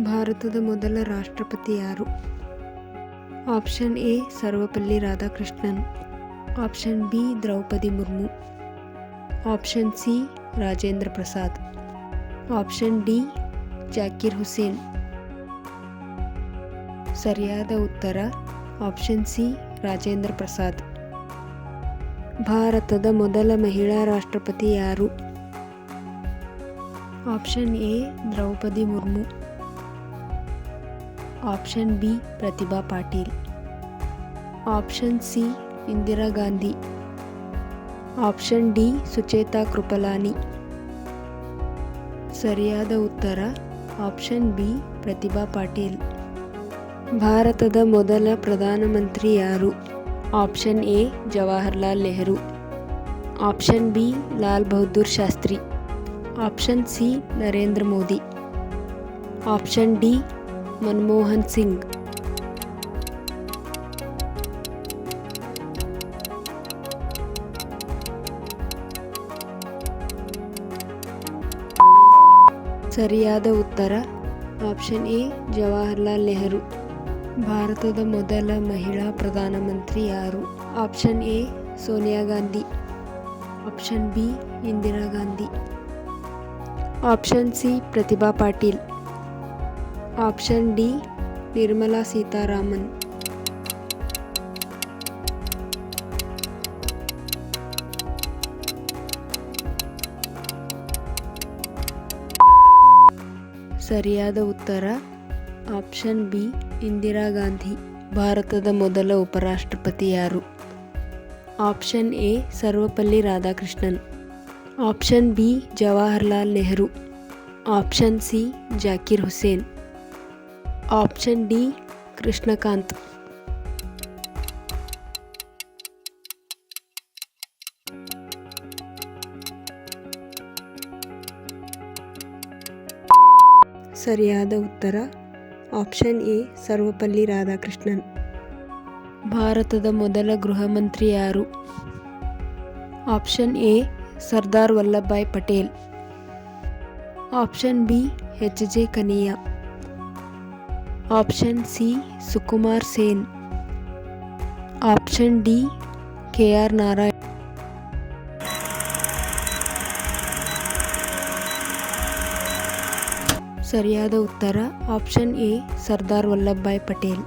ಭಾರತದ ಮೊದಲ ರಾಷ್ಟ್ರಪತಿ ಯಾರು? Option A, Sarvepalli Radhakrishnan. Option B, Droupadi Murmu. Option C, Rajendra Prasad. Option D, Zakir Hussain. ಸರಿಯಾದ ಉತ್ತರ, ಆಪ್ಷನ್ ಸಿ, ರಾಜೇಂದ್ರ ಪ್ರಸಾದ್. ಭಾರತದ ಮೊದಲ ಮಹಿಳಾ ರಾಷ್ಟ್ರಪತಿ ಯಾರು? Option A, Droupadi Murmu. Option B Pratibha Patil option C Indira Gandhi option D Sucheta Kripalani ಸರಿಯಾದ ಉತ್ತರ option B Pratibha Patil ಭಾರತದ ಮೊದಲ ಪ್ರಧಾನಮಂತ್ರಿ ಯಾರು option A Jawaharlal Nehru option B Lal Bahadur Shastri option C Narendra Modi option D Manmohan Singh. ಸರಿಯಾದ ಉತ್ತರ, option A, Jawaharlal Nehru. ಭಾರತದ ಮೊದಲ ಮಹಿಳಾ ಪ್ರಧಾನಮಂತ್ರಿ ಯಾರು? Option A, Sonia Gandhi. Option B, Indira Gandhi. Option C, Pratibha Patil. Option D, Nirmala Sitharaman. ಸರಿಯಾದ ಉತ್ತರ, option B, Indira Gandhi, ಭಾರತದ ಮೊದಲ ಉಪರಾಷ್ಟ್ರಪತಿ ಯಾರು? Option A, Sarvepalli Radhakrishnan. Option B, Jawaharlal Nehru. Option C, Zakir Hussain. Option D, Krishankant. ಸರಿಯಾದ ಉತ್ತರ, option A, Sarvepalli Radhakrishnan. ಭಾರತದ ಮೊದಲ ಗೃಹ ಮಂತ್ರಿ ಯಾರು? Option A, Sardar Vallabhbhai Patel. Option B, H J Kania option C, Sukumar Sen. Option D, K R Narayan. ಸರಿಯಾದ ಉತ್ತರ, option A, Sardar Vallabhbhai Patel.